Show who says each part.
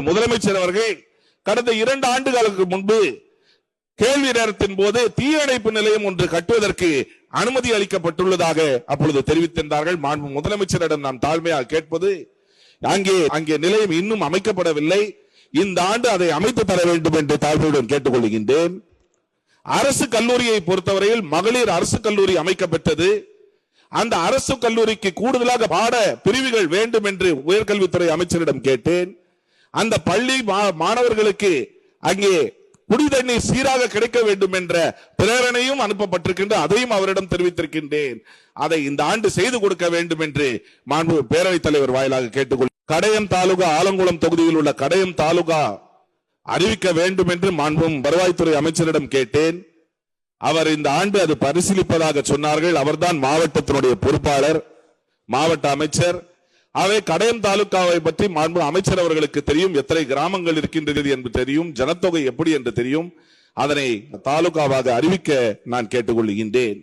Speaker 1: முதலமைச்சர் அவர்கள் கடந்த இரண்டு ஆண்டுகளுக்கு முன்பு கேள்வி நேரத்தின் போது தீயணைப்பு நிலையம் ஒன்று கட்டுவதற்கு அனுமதி அளிக்கப்பட்டுள்ளதாக அப்பொழுது தெரிவித்திருந்தார்கள். மாண்பு முதலமைச்சரிடம் நாம் தாழ்மையாக கேட்பது அங்கே அங்கே நிலையம் இன்னும் அமைக்கப்படவில்லை. இந்த ஆண்டு அதை அமைத்து தர வேண்டும் என்று தாழ்மையுடன் கேட்டுக்கொள்கின்றேன். அரசு கல்லூரியை பொறுத்தவரையில் மகளிர் அரசு கல்லூரி அமைக்கப்பட்டது அந்த அரசு கல்லூரிக்கு கூடுதலாக பாட பிரிவுகள் வேண்டும் என்று உயர்கல்வித்துறை அமைச்சரிடம் கேட்டேன். அந்த பள்ளி மா- மாணவர்களுக்கு அங்கே குடி தண்ணீர் சீராக கிடைக்க வேண்டும் என்ற பிரேரணையும் அனுப்பப்பட்டிருக்கின்ற அதையும் அவரிடம் தெரிவித்திருக்கின்றேன். அதை இந்த ஆண்டு செய்து கொடுக்க வேண்டும் என்று மாண்பு பேரவைத் தலைவர் வாயிலாக கேட்டுக்கொள் கடையம் தாலுகா ஆலங்குளம் தொகுதியில் உள்ள கடையம் தாலுகா அறிவிக்க வேண்டும் என்று மாண்பும் வருவாய்த்துறை அமைச்சரிடம் கேட்டேன். அவர் இந்த ஆண்டு அது பரிசீலிப்பதாக சொன்னார்கள். அவர்தான் மாவட்டத்தினுடைய பொறுப்பாளர் மாவட்ட அமைச்சர். ஆகவே கடையம் தாலுகாவை பற்றி மாண்பு அமைச்சர் அவர்களுக்கு தெரியும். எத்தனை கிராமங்கள் இருக்கின்றது என்று தெரியும். ஜனத்தொகை எப்படி என்று தெரியும். அதனை தாலுகாவாக அறிவிக்க நான் கேட்டுக்கொள்கின்றேன்.